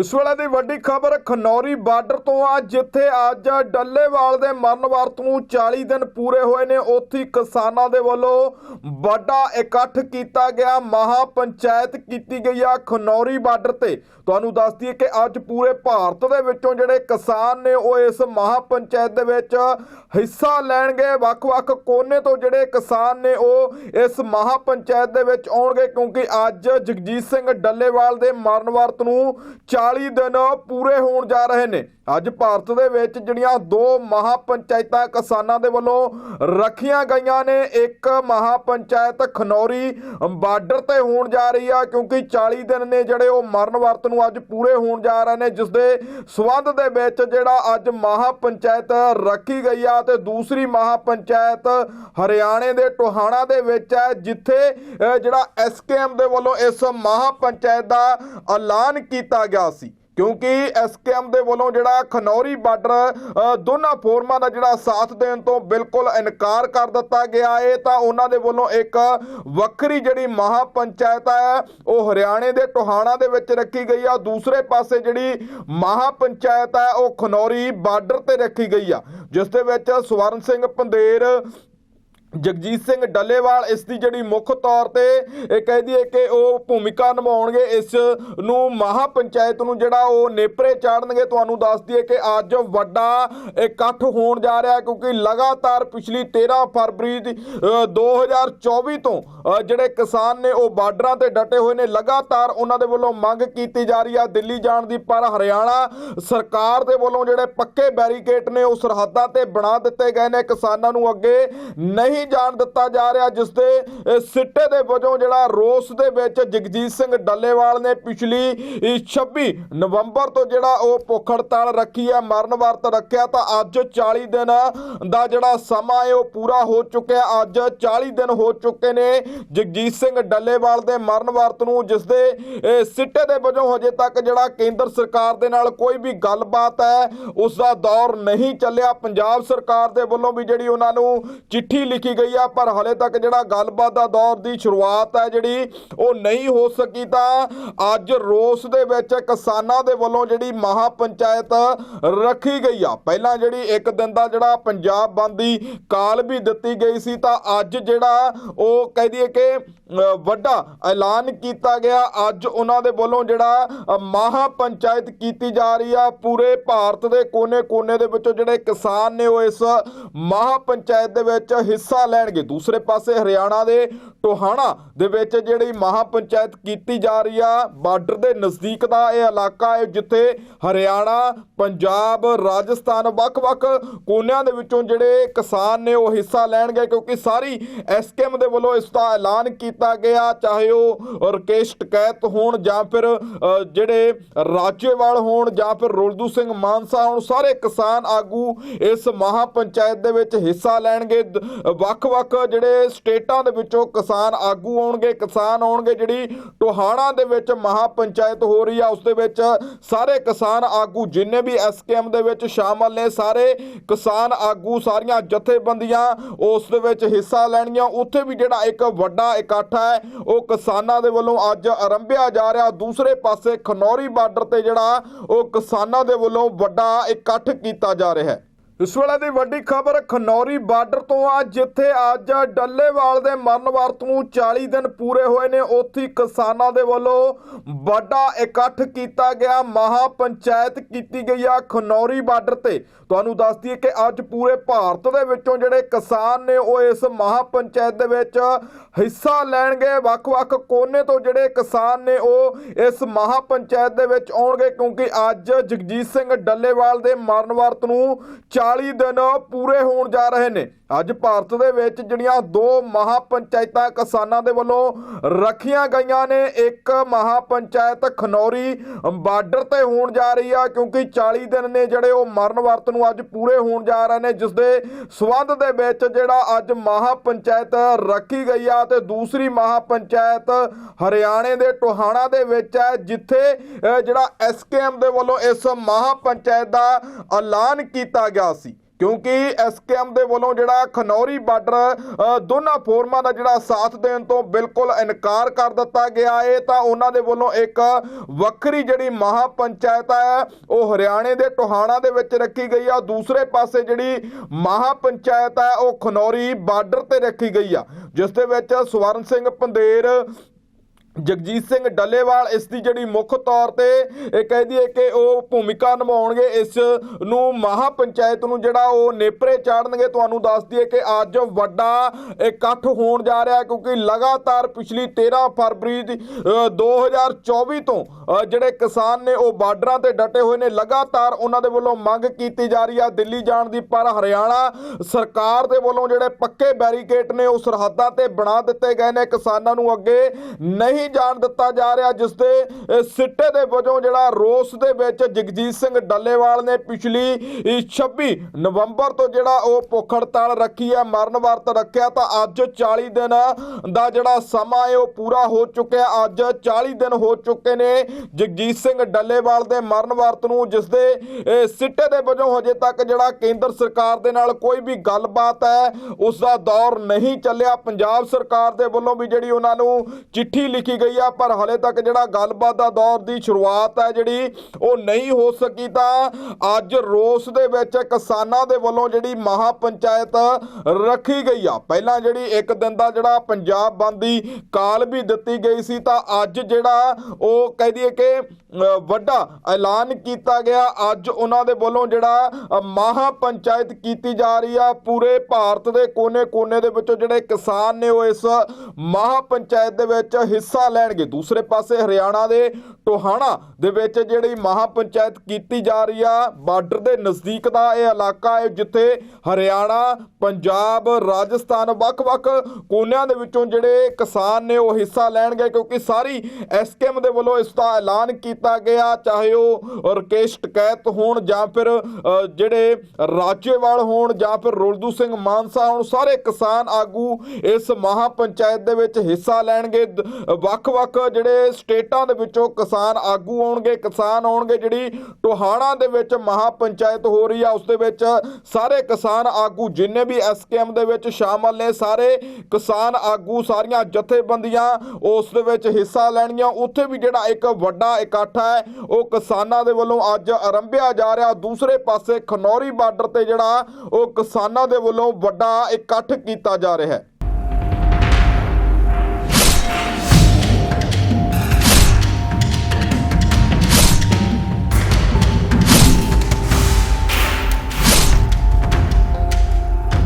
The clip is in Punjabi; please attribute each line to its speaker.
Speaker 1: ਇਸ ਵੇਲੇ ਦੀ ਵੱਡੀ ਖਬਰ, ਖਨੌਰੀ ਬਾਰਡਰ ਤੋਂ ਆ, ਜਿੱਥੇ ਅੱਜ ਡੱਲੇਵਾਲ ਦੇ ਮਰਨ ਵਰਤ ਨੂੰ 40 ਦਿਨ ਪੂਰੇ ਹੋਏ ਨੇ। ਉੱਥੇ ਕਿਸਾਨਾਂ ਦੇ ਵੱਲੋਂ ਵੱਡਾ ਇਕੱਠ ਕੀਤਾ ਗਿਆ, ਮਹਾ ਪੰਚਾਇਤ ਕੀਤੀ ਗਈ ਆ ਖਨੌਰੀ ਬਾਰਡਰ ਤੇ। ਤੁਹਾਨੂੰ ਦੱਸ ਦਈਏ ਕਿ ਅੱਜ ਪੂਰੇ ਭਾਰਤ ਦੇ ਵਿੱਚੋਂ ਜਿਹੜੇ ਕਿਸਾਨ ਨੇ, ਉਹ ਇਸ ਮਹਾ ਪੰਚਾਇਤ ਦੇ ਵਿੱਚ ਹਿੱਸਾ ਲੈਣਗੇ। ਵੱਖ-ਵੱਖ ਕੋਨੇ ਤੋਂ ਜਿਹੜੇ ਕਿਸਾਨ ਨੇ, ਉਹ ਇਸ ਮਹਾ ਪੰਚਾਇਤ ਦੇ ਵਿੱਚ ਆਉਣਗੇ, ਕਿਉਂਕਿ ਅੱਜ ਜਗਜੀਤ ਸਿੰਘ ਡੱਲੇਵਾਲ ਦੇ ਮਰਨ ਵਰਤ ਨੂੰ 40 ਦਿਨ ਪੂਰੇ ਹੋਣ ਜਾ ਰਹੇ ਨੇ। ਅੱਜ ਭਾਰਤ ਦੇ ਵਿੱਚ ਜਿਹੜੀਆਂ ਦੋ ਮਹਾ ਪੰਚਾਇਤਾਂ ਕਿਸਾਨਾਂ ਦੇ ਵੱਲੋਂ ਰੱਖੀਆਂ ਗਈਆਂ ਨੇ ਇੱਕ ਮਹਾ ਪੰਚਾਇਤ ਖਨੌਰੀ ਬਾਰਡਰ ਤੇ ਹੋਣ ਜਾ ਰਹੀ ਆ ਕਿਉਂਕਿ 40 ਦਿਨ ਨੇ ਜਿਹੜੇ ਉਹ ਮਰਨ ਵਰਤ ਨੂੰ ਅੱਜ ਪੂਰੇ ਹੋਣ ਜਾ ਰਹੇ ਨੇ ਜਿਸ ਦੇ ਸਬੰਧ ਦੇ ਵਿੱਚ ਜਿਹੜਾ ਅੱਜ ਮਹਾ ਪੰਚਾਇਤ ਰੱਖੀ ਗਈ ਆ ਤੇ ਦੂਸਰੀ ਮਹਾ ਪੰਚਾਇਤ ਹਰਿਆਣੇ ਦੇ ਟੋਹਾਣਾ ਦੇ ਵਿੱਚ ਹੈ ਜਿੱਥੇ ਅਹ, ਜਿਹੜਾ ਐਸਕੇਐਮ ਦੇ ਵੱਲੋਂ ਇਸ ਮਹਾ ਪੰਚਾਇਤ ਦਾ ਐਲਾਨ ਕੀਤਾ ਗਿਆ ਸੀ। ਕਿਉਂਕਿ ਐਸਕੇਐਮ ਦੇ ਵੱਲੋਂ ਜਿਹੜਾ ਖਨੌਰੀ ਬਾਰਡਰ ਦੋਨਾਂ ਫੋਰਮਾਂ ਦਾ ਜਿਹੜਾ ਸਾਥ ਦੇਣ ਤੋਂ ਬਿਲਕੁਲ ਇਨਕਾਰ ਕਰ ਦਿੱਤਾ ਗਿਆ ਹੈ ਤਾਂ ਉਹਨਾਂ ਦੇ ਵੱਲੋਂ ਇੱਕ ਵੱਖਰੀ ਜਿਹੜੀ ਮਹਾ ਪੰਚਾਇਤ ਹੈ ਉਹ ਹਰਿਆਣੇ ਦੇ ਟੋਹਾਣਾ ਦੇ ਵਿੱਚ ਰੱਖੀ ਗਈ ਆ। ਦੂਸਰੇ ਪਾਸੇ ਜਿਹੜੀ ਮਹਾ ਪੰਚਾਇਤ ਹੈ ਉਹ ਖਨੌਰੀ ਬਾਰਡਰ ਤੇ ਰੱਖੀ ਗਈ ਆ, ਜਿਸ ਦੇ ਵਿੱਚ ਸਵਰਨ ਸਿੰਘ ਪੰਦੇਰ ਜਗਜੀਤ ਸਿੰਘ ਡੱਲੇਵਾਲ ਇਸ ਦੀ ਜਿਹੜੀ ਮੁੱਖ ਤੌਰ ਤੇ ਇਹ ਕਹਿ ਦਈਏ ਕਿ ਉਹ ਭੂਮਿਕਾ ਨਿਭਾਉਣਗੇ ਇਸ ਨੂੰ ਮਹਾ ਪੰਚਾਇਤ ਨੂੰ ਜਿਹੜਾ ਉਹ ਨੇਪਰੇ ਚਾੜਨਗੇ ਤੁਹਾਨੂੰ ਦੱਸ ਦਈਏ ਕਿ ਅੱਜ ਵੱਡਾ ਇਕੱਠ ਹੋਣ ਜਾ ਰਿਹਾ ਕਿਉਂਕਿ ਲਗਾਤਾਰ ਪਿਛਲੀ 13 ਫਰਵਰੀ ਦੀ, ਅ, 2024 ਤੋਂ ਜਿਹੜੇ ਕਿਸਾਨ ਨੇ ਉਹ ਬਾਰਡਰਾਂ ਤੇ ਡਟੇ ਹੋਏ ਨੇ ਲਗਾਤਾਰ ਉਹਨਾਂ ਦੇ ਵੱਲੋਂ ਮੰਗ ਕੀਤੀ ਜਾ ਰਹੀ ਆ ਦਿੱਲੀ ਜਾਣ ਦੀ ਪਰ ਹਰਿਆਣਾ ਸਰਕਾਰ ਦੇ ਵੱਲੋਂ ਜਿਹੜੇ ਪੱਕੇ ਬੈਰੀਕੇਡ ਨੇ ਉਹ ਸਰਹੱਦਾਂ ਤੇ ਬਣਾ ਦਿੱਤੇ ਗਏ ਨੇ ਕਿਸਾਨਾਂ ਨੂੰ ਅੱਗੇ ਨਹੀਂ ਜਾਣ ਦਿੱਤਾ ਜਾ ਰਿਹਾ ਜਿਸ ਦੇ ਸਿੱਟੇ ਦੇ ਵਜੋਂ ਜਿਹੜਾ ਰੋਸ ਦੇ ਵਿੱਚ ਜਗਜੀਤ ਸਿੰਘ ਡੱਲੇਵਾਲ ਨੇ ਪਿਛਲੀ ਅ, 26 ਨਵੰਬਰ ਤੋਂ ਜਿਹੜਾ ਉਹ ਭੁੱਖ ਹੜਤਾਲ ਰੱਖੀ ਹੈ ਮਰਨ ਵਰਤ ਰੱਖਿਆ ਤਾਂ ਅੱਜ 40 ਦਿਨ ਦਾ ਜਿਹੜਾ ਸਮਾਂ ਹੈ ਉਹ ਪੂਰਾ ਹੋ ਚੁੱਕਿਆ। ਅੱਜ 40 ਦਿਨ ਹੋ ਚੁੱਕੇ ਨੇ ਜਗਜੀਤ ਸਿੰਘ ਡੱਲੇਵਾਲ ਦੇ ਮਰਨ ਵਰਤ ਨੂੰ ਜਿਸ ਦੇ ਸਿੱਟੇ ਦੇ ਵਜੋਂ ਹਜੇ ਤੱਕ ਜਿਹੜਾ ਕੇਂਦਰ ਸਰਕਾਰ ਦੇ ਨਾਲ ਕੋਈ ਵੀ ਗੱਲਬਾਤ ਹੈ ਉਸ ਦਾ ਦੌਰ ਨਹੀਂ ਚੱਲਿਆ। ਪੰਜਾਬ ਸਰਕਾਰ ਦੇ ਵੱਲੋਂ ਵੀ ਜਿਹੜੀ ਉਹਨਾਂ ਨੂੰ ਚਿੱਠੀ ਲਿਖੀ ਗਈ ਆ ਪਰ ਹਲੇ ਤੱਕ ਜਿਹੜਾ ਗੱਲਬਾਤ ਦਾ ਦੌਰ ਦੀ ਸ਼ੁਰੂਆਤ ਹੈ ਜਿਹੜੀ ਉਹ ਨਹੀਂ ਹੋ ਸਕੀ ਤਾਂ ਅੱਜ ਰੋਸ ਦੇ ਵਿੱਚ ਕਿਸਾਨਾਂ ਦੇ ਵੱਲੋਂ ਜਿਹੜੀ ਮਹਾ ਪੰਚਾਇਤ ਰੱਖੀ ਗਈ ਆ। ਪਹਿਲਾਂ ਜਿਹੜੀ ਇੱਕ ਦਿਨ ਦਾ ਜਿਹੜਾ ਪੰਜਾਬ ਬੰਦ ਦੀ ਕਾਲ ਵੀ ਦਿੱਤੀ ਗਈ ਸੀ ਤਾਂ ਅੱਜ ਜਿਹੜਾ ਉਹ ਕਹਿ ਦਈਏ ਕਿ ਵੱਡਾ ਐਲਾਨ ਕੀਤਾ ਗਿਆ। ਅੱਜ ਉਹਨਾਂ ਦੇ ਵੱਲੋਂ ਜਿਹੜਾ ਅ, ਮਹਾ ਪੰਚਾਇਤ ਕੀਤੀ ਜਾ ਰਹੀ ਆ। ਪੂਰੇ ਭਾਰਤ ਦੇ ਕੋਨੇ-ਕੋਨੇ ਦੇ ਵਿੱਚੋਂ ਜਿਹੜੇ ਕਿਸਾਨ ਨੇ ਉਹ ਇਸ ਮਹਾ ਪੰਚਾਇਤ ਦੇ ਵਿੱਚ ਹਿੱਸਾ ਲੈਣਗੇ। ਦੂਸਰੇ ਪਾਸੇ ਹਰਿਆਣਾ ਦੇ ਟੋਹਾਣਾ ਦੇ ਵਿੱਚ ਜਿਹੜੀ ਮਹਾ ਪੰਚਾਇਤ ਕੀਤੀ ਜਾ ਰਹੀ ਆ, ਬਾਰਡਰ ਦੇ ਨਜ਼ਦੀਕ ਦਾ ਇਹ ਇਲਾਕਾ ਹੈ, ਜਿੱਥੇ ਹਰਿਆਣਾ, ਪੰਜਾਬ, ਰਾਜਸਥਾਨ, ਵੱਖ-ਵੱਖ ਕੋਨਿਆਂ ਦੇ ਵਿੱਚੋਂ ਜਿਹੜੇ ਕਿਸਾਨ ਨੇ ਉਹ ਹਿੱਸਾ ਲੈਣਗੇ, ਕਿਉਂਕਿ ਸਾਰੀ ਐਸਕੇਐਮ ਦੇ ਵੱਲੋਂ ਇਸ ਦਾ ਐਲਾਨ ਕੀਤਾ ਗਿਆ, ਚਾਹੇ ਉਹ ਰਕੇਸ਼ ਟਕੈਤ ਹੋਣ ਜਾਂ ਫਿਰ ਜਿਹੜੇ ਰਾਜੇਵਾਲ ਹੋਣ ਜਾਂ ਫਿਰ ਰੁਲਦੂ ਸਿੰਘ ਮਾਨਸਾ ਹੋਣ, ਸਾਰੇ ਕਿਸਾਨ ਆਗੂ ਇਸ ਮਹਾ ਪੰਚਾਇਤ ਦੇ ਵਿੱਚ ਹਿੱਸਾ ਲੈਣਗੇ। ਵੱਖ-ਵੱਖ ਜਿਹੜੇ ਸਟੇਟਾਂ ਦੇ ਵਿੱਚੋਂ ਕਿਸਾਨ ਆਗੂ ਆਉਣਗੇ, ਕਿਸਾਨ ਆਉਣਗੇ, ਜਿਹੜੀ ਟੋਹਾਣਾ ਦੇ ਵਿੱਚ ਮਹਾ ਪੰਚਾਇਤ ਹੋ ਰਹੀ ਆ, ਉਸ ਦੇ ਵਿੱਚ ਸਾਰੇ ਕਿਸਾਨ ਆਗੂ, ਜਿੰਨੇ ਵੀ ਐਸਕੇਐਮ ਦੇ ਵਿੱਚ ਸ਼ਾਮਲ ਨੇ, ਸਾਰੇ ਕਿਸਾਨ ਆਗੂ, ਸਾਰੀਆਂ ਜਥੇਬੰਦੀਆਂ ਉਸ ਦੇ ਵਿੱਚ ਹਿੱਸਾ ਲੈਣਗੀਆਂ। ਉੱਥੇ ਵੀ ਜਿਹੜਾ ਇੱਕ ਵੱਡਾ ਇਕੱਠ ਹੈ, ਉਹ ਕਿਸਾਨਾਂ ਦੇ ਵੱਲੋਂ ਅੱਜ ਆਰੰਭਿਆ ਜਾ ਰਿਹਾ। ਦੂਸਰੇ ਪਾਸੇ ਖਨੌਰੀ ਬਾਰਡਰ ਤੇ ਜਿਹੜਾ, ਉਹ ਕਿਸਾਨਾਂ ਦੇ ਵੱਲੋਂ ਵੱਡਾ ਇਕੱਠ ਕੀਤਾ ਜਾ ਰਿਹਾ ਹੈ। ਇਸ ਵੇਲੇ ਦੀ ਵੱਡੀ ਖਬਰ, ਖਨੌਰੀ ਬਾਰਡਰ ਤੋਂ ਆ, ਜਿੱਥੇ ਅੱਜ ਡੱਲੇਵਾਲ ਦੇ ਮਰਨ ਵਰਤ ਨੂੰ 40 ਦਿਨ ਪੂਰੇ ਹੋਏ ਨੇ, ਉੱਥੇ ਕਿਸਾਨਾਂ ਦੇ ਵੱਲੋਂ ਵੱਡਾ ਇਕੱਠ ਕੀਤਾ ਗਿਆ, ਮਹਾ ਪੰਚਾਇਤ ਕੀਤੀ ਗਈ ਆ ਖਨੌਰੀ ਬਾਰਡਰ ਤੇ। ਤੁਹਾਨੂੰ ਦੱਸ ਦਈਏ ਕਿ ਅੱਜ ਪੂਰੇ ਭਾਰਤ ਦੇ ਵਿੱਚੋਂ ਜਿਹੜੇ ਕਿਸਾਨ ਨੇ, ਉਹ ਇਸ ਮਹਾ ਪੰਚਾਇਤ ਦੇ ਵਿੱਚ ਹਿੱਸਾ ਲੈਣਗੇ। ਵੱਖ-ਵੱਖ ਕੋਨੇ ਤੋਂ ਜਿਹੜੇ ਕਿਸਾਨ ਨੇ, ਉਹ ਇਸ ਮਹਾ ਪੰਚਾਇਤ ਦੇ ਵਿੱਚ ਆਉਣਗੇ, ਕਿਉਂਕਿ ਅੱਜ ਜਗਜੀਤ ਸਿੰਘ ਡੱਲੇਵਾਲ ਦੇ ਮਰਨ ਵਰਤ ਨੂੰ 40 ਦਿਨ ਪੂਰੇ ਹੋਣ ਜਾ ਰਹੇ ਨੇ। ਅੱਜ ਭਾਰਤ ਦੇ ਵਿੱਚ ਜਿਹੜੀਆਂ ਦੋ ਮਹਾ ਪੰਚਾਇਤਾਂ ਕਿਸਾਨਾਂ ਦੇ ਵੱਲੋਂ ਰੱਖੀਆਂ ਗਈਆਂ ਨੇ ਇੱਕ ਮਹਾ ਪੰਚਾਇਤ ਖਨੌਰੀ ਬਾਰਡਰ ਤੇ ਹੋਣ ਜਾ ਰਹੀ ਆ ਕਿਉਂਕਿ 40 ਦਿਨ ਨੇ ਜਿਹੜੇ ਉਹ ਮਰਨ ਵਰਤ ਨੂੰ ਅੱਜ ਪੂਰੇ ਹੋਣ ਜਾ ਰਹੇ ਨੇ ਜਿਸ ਦੇ ਸਬੰਧ ਦੇ ਵਿੱਚ ਜਿਹੜਾ ਅੱਜ ਮਹਾ ਪੰਚਾਇਤ ਰੱਖੀ ਗਈ ਆ ਤੇ ਦੂਸਰੀ ਮਹਾ ਪੰਚਾਇਤ ਹਰਿਆਣੇ ਦੇ ਟੋਹਾਣਾ ਦੇ ਵਿੱਚ ਹੈ ਜਿੱਥੇ ਅ, ਜਿਹੜਾ ਐਸਕੇਐਮ ਦੇ ਵੱਲੋਂ ਇਸ ਮਹਾ ਪੰਚਾਇਤ ਦਾ ਐਲਾਨ ਕੀਤਾ ਗਿਆ ਸੀ। ਕਿਉਂਕਿ ਐਸਕੇਐਮ ਦੇ ਵੱਲੋਂ ਜਿਹੜਾ ਖਨੌਰੀ ਬਾਰਡਰ ਦੋਨਾਂ ਫੋਰਮਾਂ ਦਾ ਜਿਹੜਾ ਸਾਥ ਦੇਣ ਤੋਂ ਬਿਲਕੁਲ ਇਨਕਾਰ ਕਰ ਦਿੱਤਾ ਗਿਆ ਹੈ ਤਾਂ ਉਹਨਾਂ ਦੇ ਵੱਲੋਂ ਇੱਕ ਵੱਖਰੀ ਜਿਹੜੀ ਮਹਾ ਪੰਚਾਇਤ ਹੈ, ਉਹ ਹਰਿਆਣੇ ਦੇ ਟੋਹਾਣਾ ਦੇ ਵਿੱਚ ਰੱਖੀ ਗਈ ਆ। ਦੂਸਰੇ ਪਾਸੇ ਜਿਹੜੀ ਮਹਾ ਪੰਚਾਇਤ ਹੈ, ਉਹ ਖਨੌਰੀ ਬਾਰਡਰ ਤੇ ਰੱਖੀ ਗਈ ਆ। ਜਿਸ ਦੇ ਵਿੱਚ ਸਵਰਨ ਸਿੰਘ ਪੰਦੇਰ ਜਗਜੀਤ ਸਿੰਘ ਡੱਲੇਵਾਲ ਇਸ ਦੀ ਜਿਹੜੀ ਮੁੱਖ ਤੌਰ ਤੇ ਇਹ ਕਹਿ ਦਈਏ ਕਿ ਉਹ ਭੂਮਿਕਾ ਨਿਭਾਉਣਗੇ ਇਸ ਨੂੰ ਮਹਾ ਪੰਚਾਇਤ ਨੂੰ ਜਿਹੜਾ ਉਹ ਨੇਪਰੇ ਚਾੜਨਗੇ ਤੁਹਾਨੂੰ ਦੱਸ ਦਈਏ ਕਿ ਅੱਜ ਵੱਡਾ ਇਕੱਠ ਹੋਣ ਜਾ ਰਿਹਾ ਕਿਉਂਕਿ ਲਗਾਤਾਰ ਪਿਛਲੀ 13 ਫਰਵਰੀ ਦੀ, ਅ, 2024 ਤੋਂ ਜਿਹੜੇ ਕਿਸਾਨ ਨੇ ਉਹ ਬਾਰਡਰਾਂ ਤੇ ਡਟੇ ਹੋਏ ਨੇ ਲਗਾਤਾਰ ਉਹਨਾਂ ਦੇ ਵੱਲੋਂ ਮੰਗ ਕੀਤੀ ਜਾ ਰਹੀ ਆ ਦਿੱਲੀ ਜਾਣ ਦੀ ਪਰ ਹਰਿਆਣਾ ਸਰਕਾਰ ਦੇ ਵੱਲੋਂ ਜਿਹੜੇ ਪੱਕੇ ਬੈਰੀਕੇਡ ਨੇ ਉਹ ਸਰਹੱਦਾਂ ਤੇ ਬਣਾ ਦਿੱਤੇ ਗਏ ਨੇ ਕਿਸਾਨਾਂ ਨੂੰ ਅੱਗੇ ਨਹੀਂ ਜਾਣ ਦਿੱਤਾ ਜਾ ਰਿਹਾ ਜਿਸ ਦੇ ਸਿੱਟੇ ਦੇ ਵਜੋਂ ਜਿਹੜਾ ਰੋਸ ਦੇ ਵਿੱਚ ਜਗਜੀਤ ਸਿੰਘ ਡੱਲੇਵਾਲ ਨੇ ਪਿਛਲੀ ਅ, 26 ਨਵੰਬਰ ਤੋਂ ਜਿਹੜਾ ਉਹ ਭੁੱਖ ਹੜਤਾਲ ਰੱਖੀ ਹੈ ਮਰਨ ਵਰਤ ਰੱਖਿਆ ਤਾਂ ਅੱਜ 40 ਦਿਨ ਦਾ ਜਿਹੜਾ ਸਮਾਂ ਹੈ ਉਹ ਪੂਰਾ ਹੋ ਚੁੱਕਿਆ। ਅੱਜ 40 ਦਿਨ ਹੋ ਚੁੱਕੇ ਨੇ ਜਗਜੀਤ ਸਿੰਘ ਡੱਲੇਵਾਲ ਦੇ ਮਰਨ ਵਰਤ ਨੂੰ ਜਿਸ ਦੇ ਸਿੱਟੇ ਦੇ ਵਜੋਂ ਹਜੇ ਤੱਕ ਜਿਹੜਾ ਕੇਂਦਰ ਸਰਕਾਰ ਦੇ ਨਾਲ ਕੋਈ ਵੀ ਗੱਲਬਾਤ ਹੈ ਉਸ ਦਾ ਦੌਰ ਨਹੀਂ ਚੱਲਿਆ। ਪੰਜਾਬ ਸਰਕਾਰ ਦੇ ਵੱਲੋਂ ਵੀ ਜਿਹੜੀ ਉਹਨਾਂ ਨੂੰ ਚਿੱਠੀ ਲਿਖੀ ਗਈ ਆ ਪਰ ਹਲੇ ਤੱਕ ਜਿਹੜਾ ਗੱਲਬਾਤ ਦਾ ਦੌਰ ਦੀ ਸ਼ੁਰੂਆਤ ਹੈ ਜਿਹੜੀ ਉਹ ਨਹੀਂ ਹੋ ਸਕੀ ਤਾਂ ਅੱਜ ਰੋਸ ਦੇ ਵਿੱਚ ਕਿਸਾਨਾਂ ਦੇ ਵੱਲੋਂ ਜਿਹੜੀ ਮਹਾ ਪੰਚਾਇਤ ਰੱਖੀ ਗਈ ਆ। ਪਹਿਲਾਂ ਜਿਹੜੀ ਇੱਕ ਦਿਨ ਦਾ ਜਿਹੜਾ ਪੰਜਾਬ ਬੰਦ ਦੀ ਕਾਲ ਵੀ ਦਿੱਤੀ ਗਈ ਸੀ ਤਾਂ ਅੱਜ ਜਿਹੜਾ ਉਹ ਕਹਿ ਦਈਏ ਕਿ ਵੱਡਾ ਐਲਾਨ ਕੀਤਾ ਗਿਆ। ਅੱਜ ਉਹਨਾਂ ਦੇ ਵੱਲੋਂ ਜਿਹੜਾ ਅ, ਮਹਾ ਪੰਚਾਇਤ ਕੀਤੀ ਜਾ ਰਹੀ ਆ ਪੂਰੇ ਭਾਰਤ ਦੇ ਕੋਨੇ-ਕੋਨੇ ਦੇ ਵਿੱਚੋਂ ਜਿਹੜੇ ਕਿਸਾਨ ਨੇ ਉਹ ਇਸ ਮਹਾ ਪੰਚਾਇਤ ਦੇ ਵਿੱਚ ਹਿੱਸਾ ਲੈਣਗੇ। ਦੂਸਰੇ ਪਾਸੇ ਹਰਿਆਣਾ ਦੇ ਟੋਹਾਣਾ ਦੇ ਵਿੱਚ ਜਿਹੜੀ ਮਹਾ ਪੰਚਾਇਤ ਕੀਤੀ ਜਾ ਰਹੀ ਆ, ਬਾਰਡਰ ਦੇ ਨਜ਼ਦੀਕ ਦਾ ਇਹ ਇਲਾਕਾ ਹੈ, ਜਿੱਥੇ ਹਰਿਆਣਾ, ਪੰਜਾਬ, ਰਾਜਸਥਾਨ ਵੱਖ-ਵੱਖ ਕੋਨਿਆਂ ਦੇ ਵਿੱਚੋਂ ਜਿਹੜੇ ਕਿਸਾਨ ਨੇ ਉਹ ਹਿੱਸਾ ਲੈਣਗੇ, ਕਿਉਂਕਿ ਸਾਰੀ ਐਸਕੇਐਮ ਦੇ ਵੱਲੋਂ ਇਸ ਦਾ ਐਲਾਨ ਕੀਤਾ ਗਿਆ, ਚਾਹੇ ਉਹ ਰਕੇਸ਼ ਟਕੈਤ ਹੋਣ ਜਾਂ ਫਿਰ ਜਿਹੜੇ ਰਾਜੇਵਾਲ ਹੋਣ ਜਾਂ ਫਿਰ ਰੋਲਦੂ ਸਿੰਘ ਮਾਨਸਾ ਹੋਣ, ਸਾਰੇ ਕਿਸਾਨ ਆਗੂ ਇਸ ਮਹਾ ਪੰਚਾਇਤ ਦੇ ਵਿੱਚ ਹਿੱਸਾ ਲੈਣਗੇ। ਵੱਖ-ਵੱਖ ਜਿਹੜੇ ਸਟੇਟਾਂ ਦੇ ਵਿੱਚੋਂ ਕਿਸਾਨ ਆਗੂ ਆਉਣਗੇ, ਕਿਸਾਨ ਆਉਣਗੇ, ਜਿਹੜੀ ਟੋਹਾਣਾ ਦੇ ਵਿੱਚ ਮਹਾ ਪੰਚਾਇਤ ਹੋ ਰਹੀ ਆ, ਉਸ ਦੇ ਵਿੱਚ ਸਾਰੇ ਕਿਸਾਨ ਆਗੂ ਜਿੰਨੇ ਵੀ ਐਸਕੇਐਮ ਦੇ ਵਿੱਚ ਸ਼ਾਮਲ ਨੇ, ਸਾਰੇ ਕਿਸਾਨ ਆਗੂ, ਸਾਰੀਆਂ ਜਥੇਬੰਦੀਆਂ ਉਸ ਦੇ ਵਿੱਚ ਹਿੱਸਾ ਲੈਣਗੀਆਂ ਉੱਥੇ ਵੀ ਜਿਹੜਾ ਇੱਕ ਵੱਡਾ ਇਕੱਠ ਹੈ, ਉਹ ਕਿਸਾਨਾਂ ਦੇ ਵੱਲੋਂ ਅੱਜ ਆਰੰਭਿਆ ਜਾ ਰਿਹਾ। ਦੂਸਰੇ ਪਾਸੇ ਖਨੌਰੀ ਬਾਰਡਰ ਤੇ ਜਿਹੜਾ, ਉਹ ਕਿਸਾਨਾਂ ਦੇ ਵੱਲੋਂ ਵੱਡਾ ਇਕੱਠ ਕੀਤਾ ਜਾ ਰਿਹਾ ਹੈ।